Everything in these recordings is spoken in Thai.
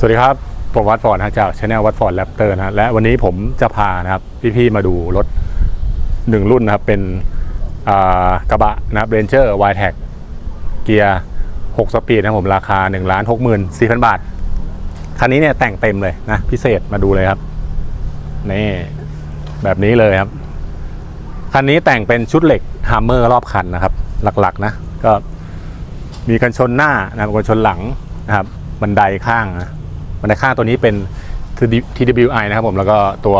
สวัสดีครับ ผมวัดฟอร์ดนะจากช anel วัดฟอร์ดแรปเตอร์นะและวันนี้ผมจะพานะครับพี่ๆมาดูรถหนึ่งรุ่นนะครับ เป็นกระบะนะครับเรนเจอร์วายแท็กเกียร์6สปีดนะผมราคา1นึ่งล้านหกหมื่นสี่พันบาท คันนี้เนี่ยแต่งเต็มเลยนะ พิเศษมาดูเลยครับ นี่แบบนี้เลยครับ คันนี้แต่งเป็นชุดเหล็กฮัมเมอร์รอบคันนะครับ หลักๆนะก็มีกันชนหน้านะครับกันชนหลังนะครับบันไดข้างนะ บันไดข้าตัวนี้เป็น TWI นะครับผมแล้วก็ตัว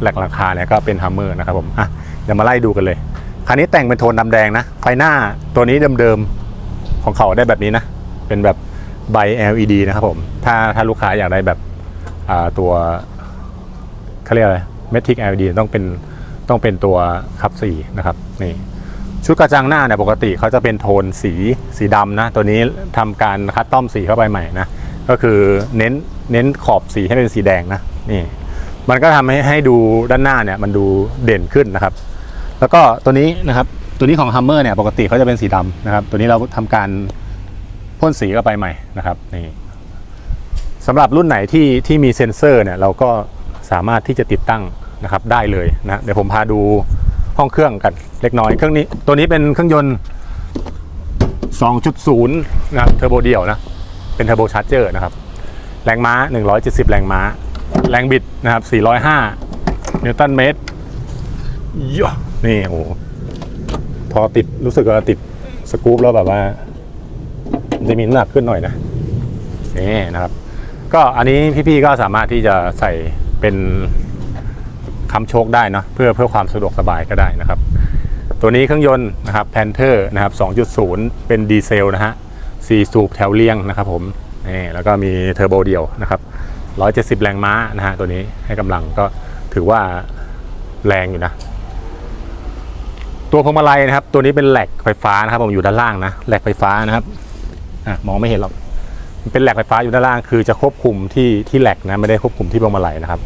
แหลกราคาเนี่ยก็เป็นฮัมเมอร์นะครับผมอะเดี๋ยวมาไล่ดูกันเลยคันนี้แต่งเป็นโทนดำแดงนะ ไฟหน้าตัวนี้เดิมๆของเขาได้แบบนี้นะ เป็นแบบใบ LED นะครับผม ถ้าถ้าลูกค้าอยากได้แบบอ่าตัวเขาเรียกอะไร Matic LED ต้องเป็นต้องเป็นตัวคับสีนะครับนี่ชุดกระจังหน้าเนี่ยปกติเขาจะเป็นโทนสีสีดำนะ ตัวนี้ทำการคัดต้อมสีเข้าไปใหม่นะ ก็คือเน้นเน้นขอบสีให้เป็นสีแดงนะนี่ มันก็ทำให้ให้ดูด้านหน้าเนี่ยมันดูเด่นขึ้นนะครับ แล้วก็ตัวนี้นะครับตัวนี้ของ Hummer เนี่ยปกติเขาจะเป็นสีดำนะครับ ตัวนี้เราทำการพ่นสีเข้าไปใหม่นะครับนี่สำหรับรุ่นไหนที่ที่มีเซ็นเซอร์เนี่ยเราก็สามารถที่จะติดตั้งนะครับได้เลยนะเดี๋ยวผมพาดูห้องเครื่องกันเล็กน้อยเครื่องนี้ตัวนี้เป็นเครื่องยนต์ 2.0 นะครับเทอร์โบเดียวนะ เป็นเทอร์โบชาร์เจอร์นะครับ แรงม้า 170 แรงม้า แรงบิดนะครับ 405 นิวตันเมตรยะนี่โอ้โหพอติดรู้สึกว่าติดสกู๊ปแล้วแบบว่าจะมีน้ำหนักขึ้นหน่อยนะนี่นะครับ ก็อันนี้พี่ๆก็สามารถที่จะใส่เป็นคำโชคได้เนาะเพื่อเพื่อความสะดวกสบายก็ได้นะครับ ตัวนี้เครื่องยนต์นะครับแพนเทอร์นะครับ 2.0 เป็นดีเซลนะฮะ 4 สูบแถวเรียงนะครับผมนี่แล้วก็มีเทอร์โบเดียวนะครับ 170 แรงม้านะฮะตัวนี้ให้กำลังก็ถือว่าแรงอยู่นะ ตัวพวงมาลัยนะครับ ตัวนี้เป็นแหลกไฟฟ้านะครับผมอยู่ด้านล่างนะแหลกไฟฟ้านะครับอะมองไม่เห็นหรอกเป็นแหลกไฟฟ้าอยู่ด้านล่างคือจะควบคุมที่ที่แหลกนะไม่ได้ควบคุมที่พวงมาลัยนะครับ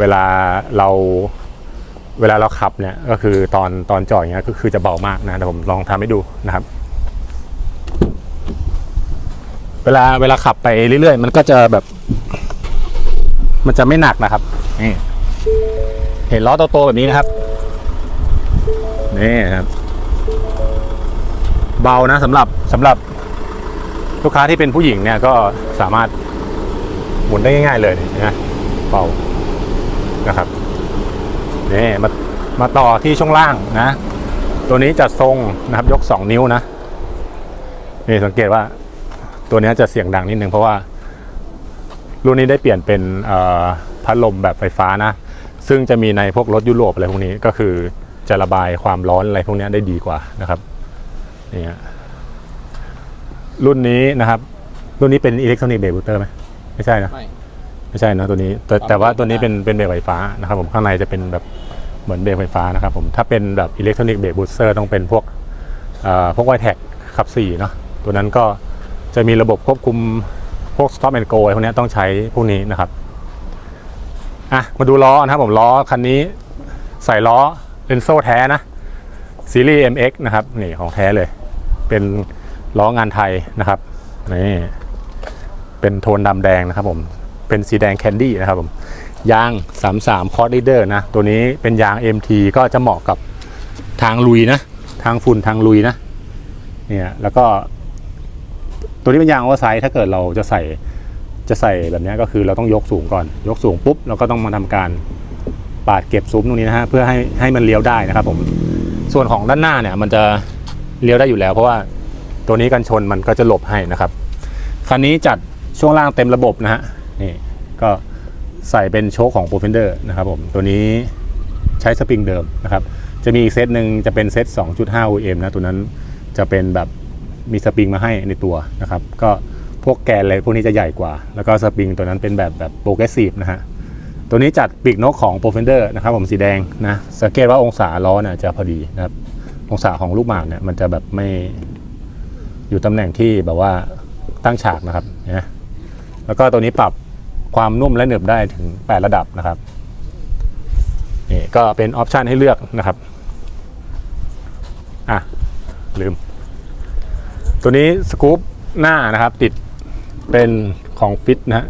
เวลาเราเวลาเราขับเนี่ยก็คือตอนตอนจอดอย่างเงี้ยก็คือจะเบามากนะเดี๋ยวผมลองทำให้ดูนะครับ เวลาเวลาขับไปเรื่อยๆ มันก็จะแบบ มันจะไม่หนักนะครับนี่เห็นล้อโตๆแบบนี้นะครับนี่ครับ เบานะสำหรับสำหรับลูกค้าที่เป็นผู้หญิงเนี่ยก็สามารถหมุนได้ง่าย ๆ เลยนะเบานะครับนี่มามาต่อที่ช่วงล่างนะ ตัวนี้จะทรงนะครับ ยก 2 นิ้วนะนี่สังเกตว่า ตัวนี้จะเสียงดังนิดนึงเพราะว่า รุ่นนี้ได้เปลี่ยนเป็นเอ่อพัดลมแบบไฟฟ้านะ ซึ่งจะมีในพวกรถยุโรปอะไรพวกนี้ก็คือจะระบายความร้อนอะไรพวกนี้ได้ดีกว่านะครับนี่ฮะรุ่นนี้นะครับ รุ่นนี้เป็นอิเล็กทรอนิกส์เบรกบูเตอร์ไหมไม่ใช่นะไม่ไม่ใช่นะตัวนี้แต่แต่ว่าตัวนี้เป็นเป็นเบรกไฟฟ้านะครับ ผมข้างในจะเป็นแบบเหมือนเบรกไฟฟ้านะครับผมถ้าเป็นแบบอิเล็กทรอนิกส์เบรกบูสเตอร์ต้องเป็นพวกเอ่อพวกไวแท็กขับ4เนาะตัวนั้นก็ จะมีระบบควบคุมพวก stop and go อะไรพวกนี้ต้องใช้พวกนี้นะครับอะมาดูล้อนะครับผมล้อคันนี้ใส่ล้อเ e นโซแท้นะซีรีส์ MX นะครับนี่ของแท้เลย เป็นล้องานไทยนะครับนี่เป็นโทนดำแดงนะครับผมเป็นสีแดงแคนดี้นะครับผมยาง 33คอร์ดลีเดอร์นะ ตัวนี้เป็นยาง MT ก็จะเหมาะกับทางลุยนะ ทางฝุ่นทางลุยนะเนี่ยแล้วก็ ตัวนี้เป็นยางโอเวอร์ไซส์ถ้าเกิดเราจะใส่จะใส่แบบนี้ก็คือเราต้องยกสูงก่อน ยกสูงปุ๊บเราก็ต้องมาทำการปาดเก็บซุ้มตรงนี้นะฮะเพื่อให้ให้มันเลี้ยวได้นะครับผมส่วนของด้านหน้าเนี่ยมันจะเลี้ยวได้อยู่แล้ว เพราะว่าตัวนี้กันชนมันก็จะหลบให้นะครับคันนี้จัดช่วงล่างเต็มระบบนะฮะนี่ก็ใส่เป็นโชคของ p r o f e n d e r นะครับผมตัวนี้ใช้สปริงเดิมนะครับจะมีอีกเซตหนึ่งจะเป็นเซต 2.5 OM นะตัวนั้นจะเป็นแบบ มีสปริงมาให้ในตัวนะครับ ก็พวกแกนอะไรพวกนี้จะใหญ่กว่า แล้วก็สปริงตัวนั้นเป็นแบบแบบโปรเกรสซีฟนะฮะ ตัวนี้จัดปีกนกของ p r o f e n d e r นะครับผมสีแดงนะสังเกตว่าองศาล้อเนี่ยจะพอดีนะครับ องศาของลูกหมากเนี่ยมันจะแบบไม่อยู่ตำแหน่งที่แบบว่าตั้งฉากนะครับนะแล้วก็ตัวนี้ปรับความนุ่มและหนึบได้ถึง 8 ระดับนะครับนี่ก็เป็นออปชันให้เลือกนะครับ อะ ลืม ตัวนี้สกู๊ปหน้านะครับ ติดเป็นของฟิตนะฮะ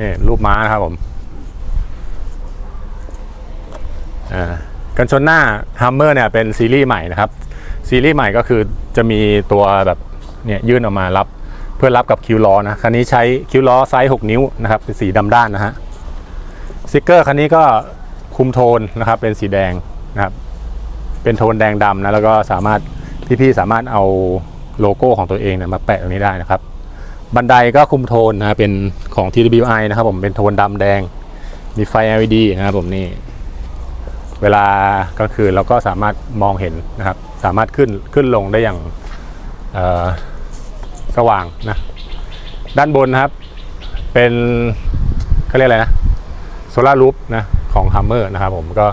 นี่รูปม้านะครับผมกันชนหน้าฮัมเมอร์เนี่ยเป็นซีรีส์ใหม่นะครับ ซีรีส์ใหม่ก็คือจะมีตัวแบบเนี่ยยื่นออกมารับเพื่อรับกับคิวล้อนะ คันนี้ใช้คิวล้อไซส์ 6 นิ้วนะครับเป็นสีดำด้านนะฮะสติกเกอร์คันนี้ก็คุมโทนนะครับเป็นสีแดงนะครับ เป็นโทนแดงดำนะแล้วก็สามารถพี่ๆสามารถเอาโลโก้ของตัวเองเนี่ยมาแปะตรงนี้ได้นะครับ บันไดก็คุมโทนนะเป็นของ TWI นะครับผมเป็นโทนดำแดง มีไฟ LED นะครับผมนี่ เวลากลางคืนเราก็สามารถมองเห็นนะครับ สามารถขึ้นขึ้นลงได้อย่างสว่างนะ ด้านบนนะครับ เป็นเขาเรียกอะไรนะโซลารูปนะของ Hummer นะครับผมก็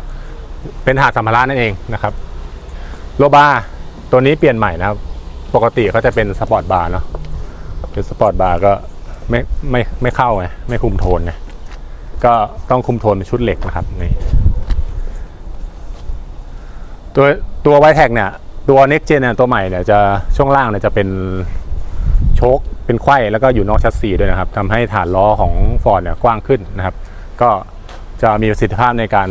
เป็นถาดสัมภาระนั่นเองนะครับโลบาร์ตัวนี้เปลี่ยนใหม่นะครับ ปกติเขาจะเป็นสปอร์ตบาร์เนาะเป็นสปอร์ตบาร์ก็ไม่ไม่ไม่เข้าไงไม่คุมโทนไงก็ต้องคุมโทนเป็นชุดเหล็กนะครับนี่ตัวตัวไวแท็กเนี่ย ตัว Next Gen เนี่ยตัวใหม่เนี่ยจะช่วงล่างเนี่ยจะเป็นโชคเป็นไขว้แล้วก็อยู่นอกชัสซีด้วยนะครับทำให้ฐานล้อของ Ford เนี่ยกว้างขึ้นนะครับ ก็จะมีประสิทธิภาพในการ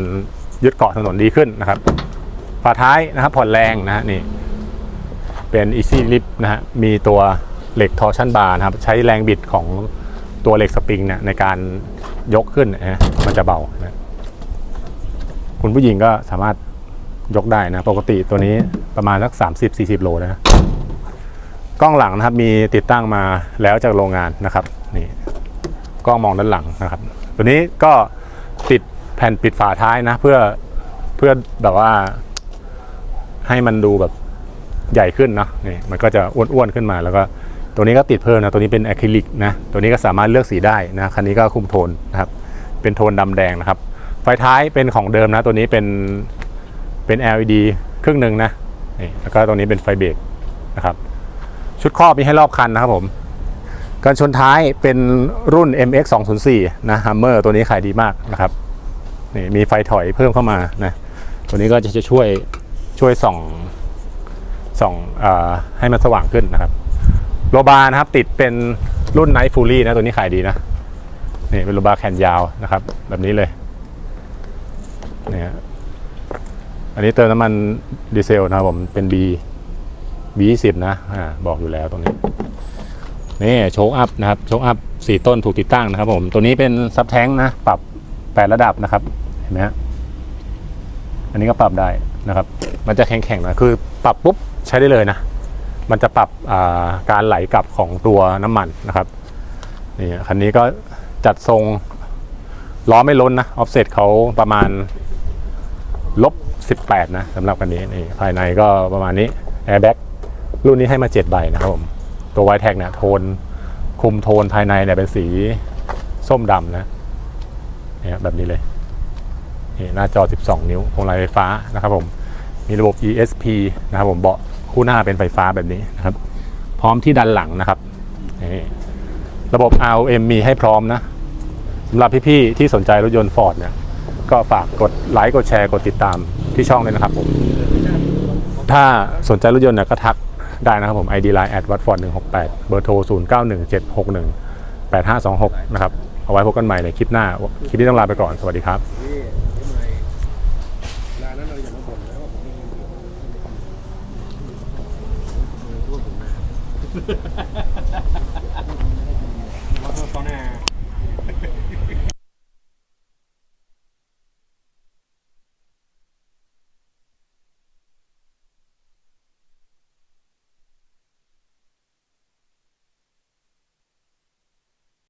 ยึดเกาะถนนดีขึ้นนะครับฝาท้ายนะครับผ่อนแรงนะฮะนี่เป็น Easy Lift นะฮะมีตัวเหล็ก torsion bar นะครับใช้แรงบิดของตัวเหล็กสปริงเนี่ยในการยกขึ้นนะฮะมันจะเบานะคุณผู้หญิงก็สามารถยกได้นะปกติตัวนี้ประมาณสัก 30-40 โลนะกล้องหลังนะครับมีติดตั้งมาแล้วจากโรงงานนะครับนี่กล้องมองด้านหลังนะครับ ตัวนี้ก็ แผ่นปิดฝาท้ายนะ เพื่อเพื่อแบบว่า ให้มันดูแบบใหญ่ขึ้นเนาะนี่มันก็จะอ้วนๆขึ้นมาแล้วก็ตัวนี้ก็ติดเพิ่มนะตัวนี้เป็นอะคริลิกนะตัวนี้ก็สามารถเลือกสีได้นะคันนี้ก็คุมโทนนะครับ เป็นโทนดำแดงนะครับ ไฟท้ายเป็นของเดิมนะ ตัวนี้เป็นเป็น LED ครึ่งหนึ่งนะนี่แล้วก็ตรงนี้เป็นไฟเบรกนะครับ ชุดครอบมีให้รอบคันนะครับผมการชนท้ายเป็นรุ่น MX 204นะ Hummer ตัวนี้ขายดีมากนะครับ นี่มีไฟถอยเพิ่มเข้ามานะตัวนี้ก็จะจะช่วยช่วยส่องส่องอให้มันสว่างขึ้นนะครับโลบาร์นะครับติดเป็นรุ่น Night Fury นะตัวนี้ขายดีนะนี่เป็นโลบาร์แขนยาวนะครับ แบบนี้เลยเนี่ยอันนี้เติมน้ำมันดีเซลนะครับผมเป็น B B20 นะอ่าบอกอยู่แล้วตรงนี้นี่โชคอัพนะครับโชคอัพสี่ต้นถูกติดตั้งนะครับผมตัวนี้เป็นซับแท้งนะปรับแปดระดับนะครับ เห็นไหมฮะอันนี้ก็ปรับได้นะครับ มันจะแข็งๆหนะคือปรับปุ๊บใช้ได้เลยนะ มันจะปรับาการไหลกลับของตัวน้ำมันนะครับนี่คันนี้ก็จัดทรงล้อไม่ล้นนะออฟเซ็ตเขาประมาณลบ 18 นะสำหรับคันนี้นี่ภายในก็ประมาณนี้ Airbag รุ่นนี้ให้มา 7 ใบนะครับผม ตัว w i t e c เนี่ยโทน คุมโทนภายในเนี่ยเป็นสีส้มดำนะเนี่ยแบบนี้เลย นี่หน้าจอ 12 นิ้วพวงมาลัยไฟฟ้านะครับผม มีระบบ ESP นะครับผมเบาะคู่หน้าเป็นไฟฟ้าแบบนี้นะครับ พร้อมที่ดันหลังนะครับนี่ระบบ ROM มีให้พร้อมนะสำหรับพี่ๆที่สนใจรถยนต์ Ford เนี่ยก็ฝากกดไลค์กดแชร์กดติดตามที่ช่องเลยนะครับผม ถ้าสนใจรถยนต์เนี่ยก็ทักได้นะครับผม ID Line แอดวัดฟอร์ด168เบอร์โทร 0 9 1 7 6 1 8 5 2 6 นะครับ เอาไว้พบกันใหม่ในคลิปหน้า คลิปนี้ต้องลาไปก่อน สวัสดีครับ นี่ทำไมเวลานั้นเราอย่ามาบ่นนะว่าผมไม่มีร่วมผมนะ ว่าเขาหน้า